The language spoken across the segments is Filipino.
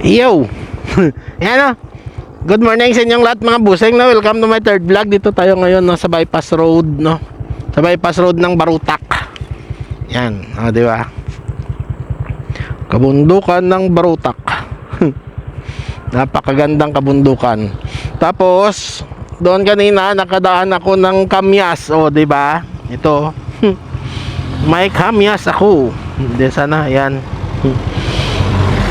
Yo! Yan o. Good morning sa inyong lahat mga buseng no. Welcome to my third vlog. Dito tayo ngayon no, sa bypass road no. Sa bypass road ng Barutak. Yan, ah, di ba? Kabundukan ng Barutak. Napakagandang kabundukan. Tapos doon kanina nakadaan ako ng Kamyas, o di ba? Ito. May Kamyas ako. Hindi sana, yan.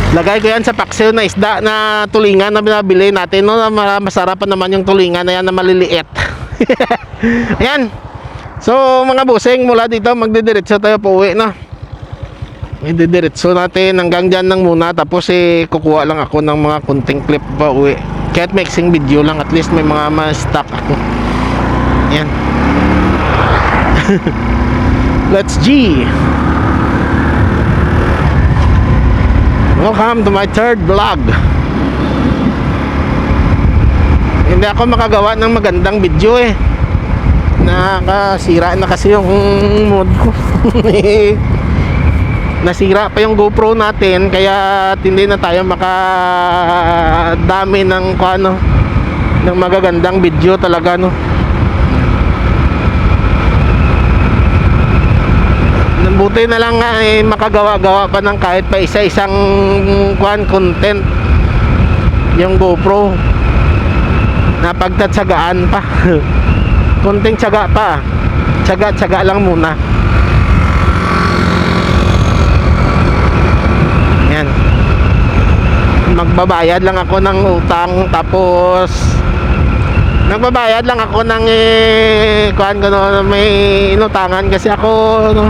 Lagay ko yan sa paksiw na isda na tulingan na binabili natin no, na ma- masarap pa naman yung tulingan na yan na maliliit. Ayan. So mga busing mula dito magdidiretso tayo po uwi na. Magdidiretso natin hanggang dyan lang muna tapos eh kukuha lang ako ng mga kunting clip pa uwi. Kahit mixing video lang at least may mga ma-stock ako. Ayan. Let's G. Welcome to my third vlog. Hindi ako makagawa ng magandang video eh. Nakasira na kasi yung mood ko. Nasira pa yung GoPro natin kaya hindi na tayo makadami ng ano ng magagandang video talaga no. Buti na lang nga eh, makagawa-gawa pa ng kahit pa isa-isang kuan content. Yung GoPro. Na pagtatsagaan pa. Konting tsaga pa. Tsaga-tsaga lang muna. Yan magbabayad lang ako ng utang tapos nagbabayad lang ako ng eh, kuan ko no, may inutangan kasi ako no,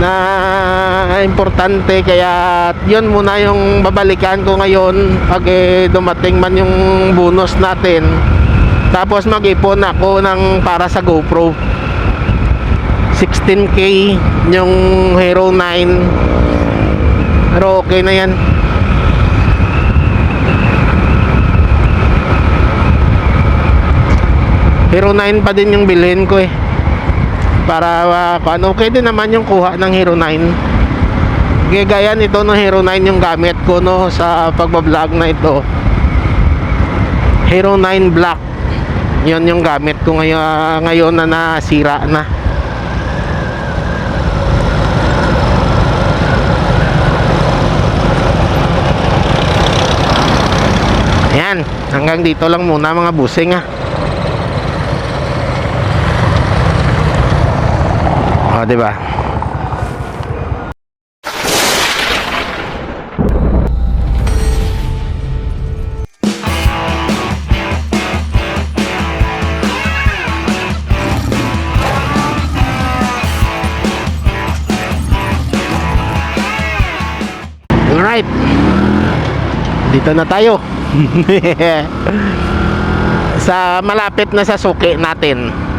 na importante. Kaya yun muna yung babalikan ko ngayon. Pag eh, dumating man yung bonus natin tapos mag-ipon ako ng para sa GoPro. 16k yung Hero 9 pero okay na yan. Hero 9 pa din yung bilhin ko eh para uh, kung okay din naman yung kuha ng Hero 9 Kaya gaya nito no Hero 9 yung gamit ko no sa pagbablog na ito. Hero 9 Black. Yun yung gamit ko ngayon, ngayon na nasira na. Ayan, hanggang dito lang muna mga busing ah. O, di ba? Alright. Dito na tayo. sa malapit na sa suki natin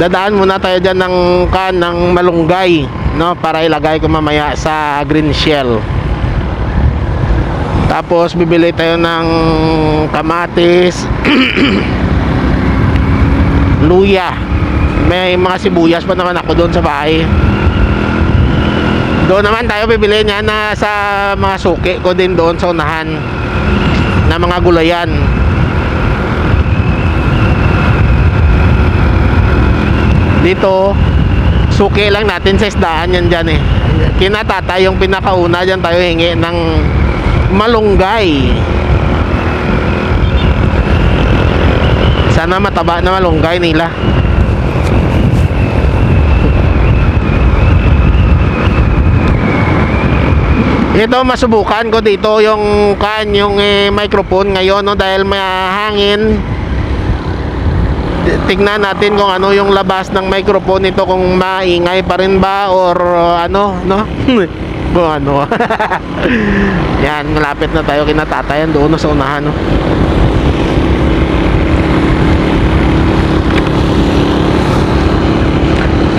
dadaan muna tayo dyan ng kan ng malunggay no? Para ilagay ko mamaya sa green shell. Tapos bibili tayo ng kamatis luya. May mga sibuyas pa naman ako doon sa bahay. Doon naman tayo bibili niya na sa mga suki ko din doon sa unahan na mga gulayan dito suki lang natin sa isdaan yan dyan eh. Kinatata yung pinakauna dyan tayo hingi ng malunggay. Sana mataba na malunggay nila. Ito masubukan ko dito yung kan yung eh, microphone ngayon no? Dahil may hangin tignan natin kung ano yung labas ng microphone nito kung maingay pa rin ba or uh, ano no? Kung ano. Yan malapit na tayo kinatatayan doon sa unahan no?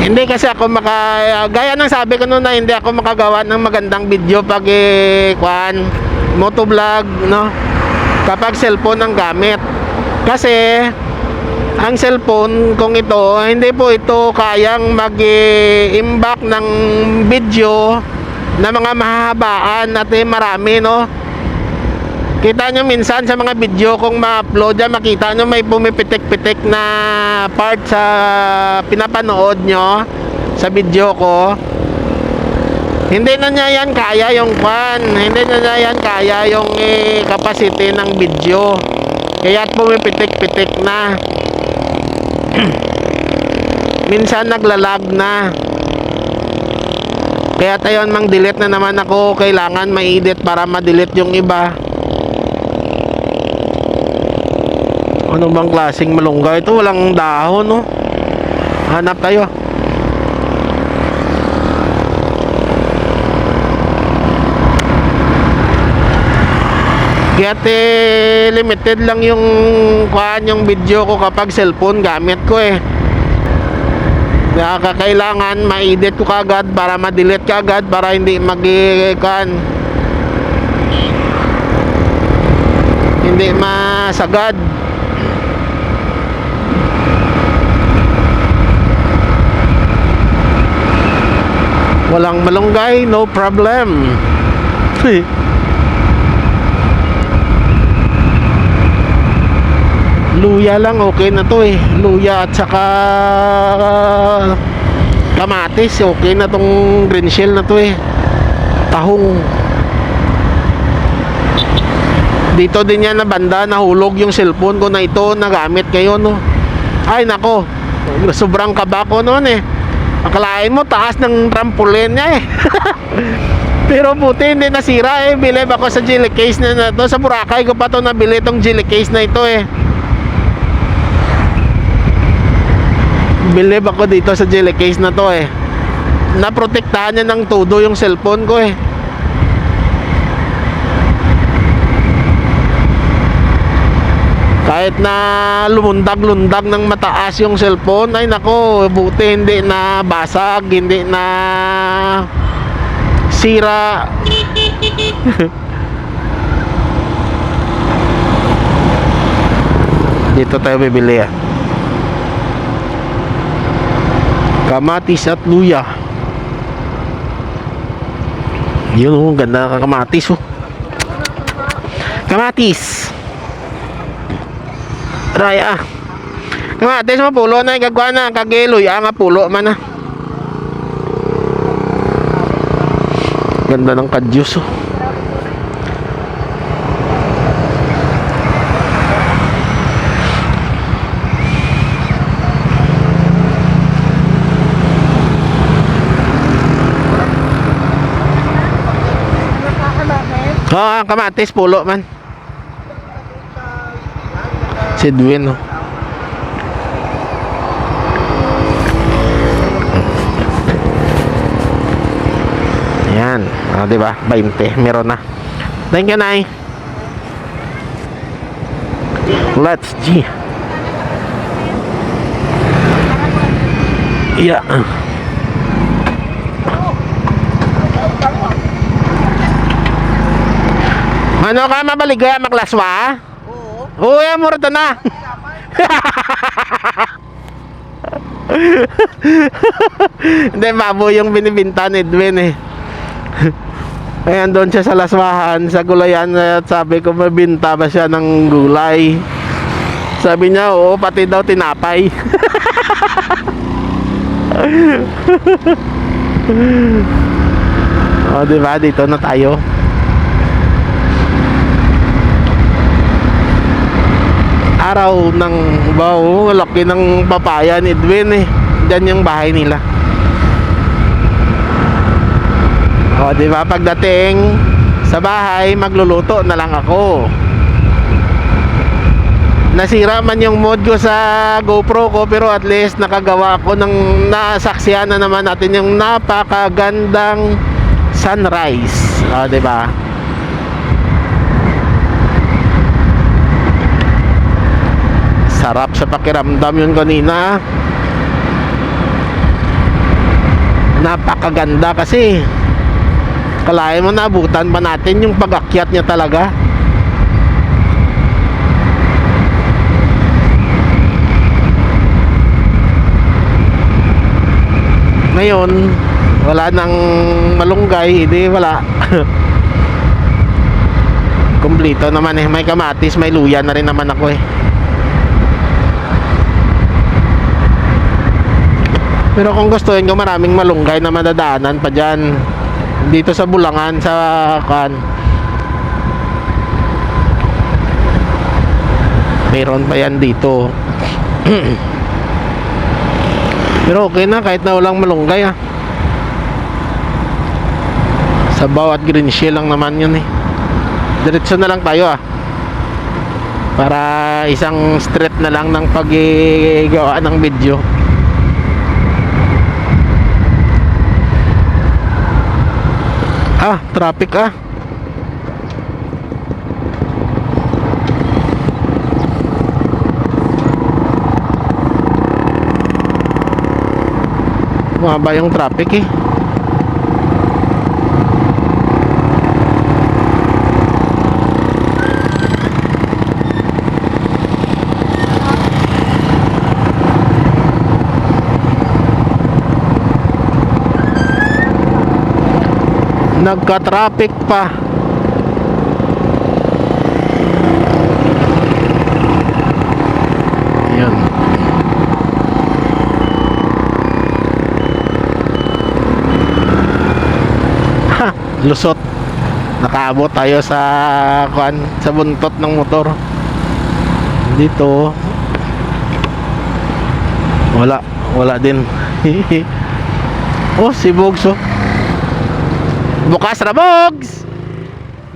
Hindi kasi ako maka gaya ng sabi ko noon na hindi ako makagawa ng magandang video pag eh, kwan motovlog no? Kapag cellphone ang gamit. Kasi ang cellphone kung ito hindi po ito kayang mag-imbak ng video na mga mahahabaan at eh, marami no? Kita nyo minsan sa mga video kung ma-upload yan makita nyo may pumipitik-pitik na part sa pinapanood nyo sa video ko. Hindi na niya yan kaya yung kwan hindi na niya yan kaya yung eh, capacity ng video. Kaya pumipitik-pitik na minsan naglalag na. Kaya tayon mang delete na naman ako. Kailangan ma-edit para ma-delete yung iba. Ano bang klaseng malunggay ito? Walang dahon no? Hanap tayo Kaya eh, limited lang yung kuhaan yung video ko kapag cellphone gamit ko eh. Kaya kakailangan ma-edit ko kagad para ma-delete kagad para hindi mag kan hindi masagad. Walang malunggay, no problem. luya lang okay na to eh. Luya at saka kamatis okay na tong green shell na to eh. Tahong. Dito din yan na banda nahulog yung cellphone ko na ito nagamit ngayon no? Ay nako. Sobrang kaba ko noon eh. Akalain mo taas ng trampoline niya eh. Pero buti hindi nasira eh. Bilib ako sa jelly case na, na to. Sa Boracay ko pa to nabili tong jelly case na ito eh Believe ako dito sa jelly case na to eh. Naprotektahan niya ng todo yung cellphone ko eh. Kahit na lumundag-lundag ng mataas yung cellphone, ay nako, buti hindi na basag, hindi na sira. Dito tayo bibili ah. Kamatis at luya. Yun oh ganda ng kamatis oh. Kamatis. Raya kamatis mapulo na igagwa na kagiloy ah nga pulo man ah. Ganda ng kadyus oh Oo, ah, kamatis, pulo man. Si Edwin, oh. Yan. Ah, di ba? 20. Meron na. Thank you, Nay. Let's G. Yeah. Ano ka mabaligaya maklaswa? Oo. Oo, amor to na. Hindi, baboy yung binibinta ni Edwin eh. Ayan doon siya sa laswahan, sa gulayan at sabi ko mabinta ba siya ng gulay. Sabi niya, oo, pati daw tinapay. o, diba? Dito na tayo. Araw ng wow, laki ng papaya ni Edwin eh. Diyan yung bahay nila. O, di ba? Pagdating sa bahay, magluluto na lang ako. Nasira man yung mod ko sa GoPro ko pero at least nakagawa ako ng nasaksihan na naman natin yung napakagandang sunrise. O, di ba? Sarap sa pakiramdam yun kanina napakaganda kasi kalahin mo naabutan pa natin yung pag-akyat niya talaga ngayon wala nang malunggay, hindi wala. Kumplito naman eh. May kamatis, may luya na rin naman ako eh. Pero kung gustuin ko maraming malunggay na madadaanan pa dyan. Dito sa Bulangan, sa kan. Meron pa yan dito. Pero okay na kahit na walang malunggay ah. Sabaw at green shell lang naman yun eh. Diretso na lang tayo ah. Para isang straight na lang ng paggawa ng video. Ah, traffic ah. Mababa yung traffic eh. Nagka-traffic pa. Yun. Ha, lusot. Nakaabot tayo sa kuan sa buntot ng motor. Dito. Wala, wala din. oh, si Bogs oh. Bukas na Bogs!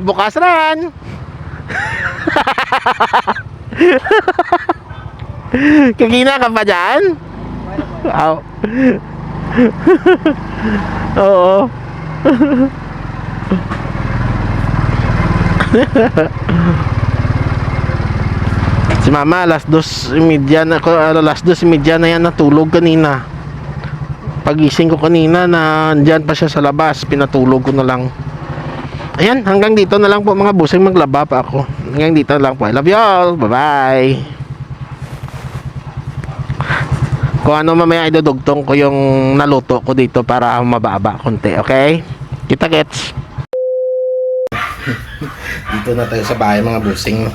Bukas ran! Kagina ka pa dyan? Aw. Oo. si mama alas dos imedya na ko alas dos imedya na yan natulog kanina pagising ko kanina na andyan pa siya sa labas. Pinatulog ko na lang. Ayan hanggang dito na lang po mga busing. Maglaba pa ako. Hanggang dito na lang po. I love you all. Bye bye kung ano mamaya idudugtong ko yung naluto ko dito para mababa konti okay? Kita gets dito na tayo sa bahay mga busing.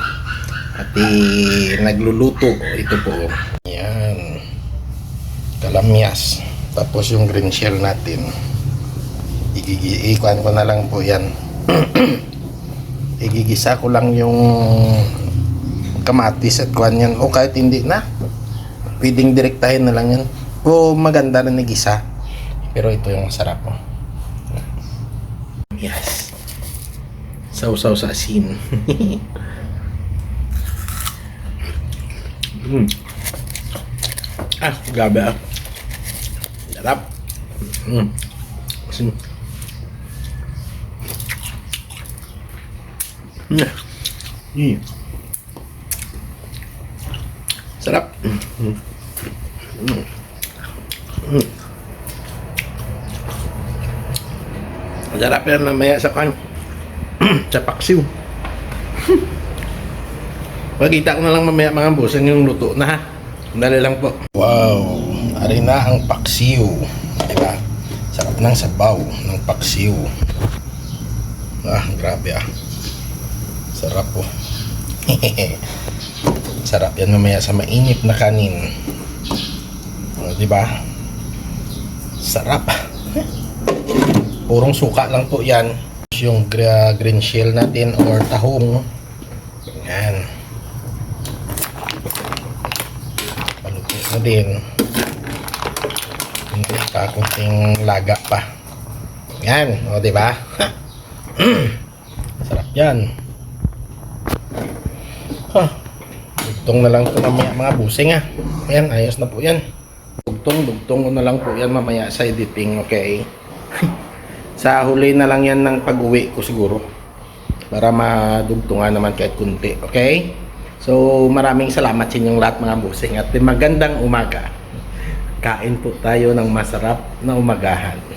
At eh, nagluluto. Ito po. Yan kalamyas tapos yung green shell natin igigikuan ko na lang po yan. Igigisa ko lang yung kamatis at kuan yan. O kahit hindi na pwedeng direktahin na lang yan. O maganda na nagisa. Pero ito yung masarap po yes. Sausaw sa asin. Mm. ah grabe ah sarap mm. asin Mm. Mm. Sarap. Mm. Mm. Mm. Sarap yan mamaya sa kan sa paksiw. Pagkita ko na lang mamaya mga busang yung luto na ha. Dali lang po. Wow, ari na ang paksiw. Diba? Sarap ng sabaw ng paksiw. Ah, grabe ah. Sarap po. Sarap yan mamaya sa mainit na kanin. O, di ba? Sarap. Purong suka lang po yan. Yung green shell natin or tahong. Yan. Paluto na din. Pa, kunting laga pa. Yan, o di ba? Sarap yan. Huh. Dugtong na lang ito mamaya mga busing ah. Ayan, ayos na po yan. Dugtong, dugtong na lang po yan mamaya sa editing, okay? sa huli na lang yan ng pag-uwi ko siguro. Para madugtungan naman kahit kunti, okay? So, maraming salamat sa inyong lahat mga busing at magandang umaga. Kain po tayo ng masarap na umagahan.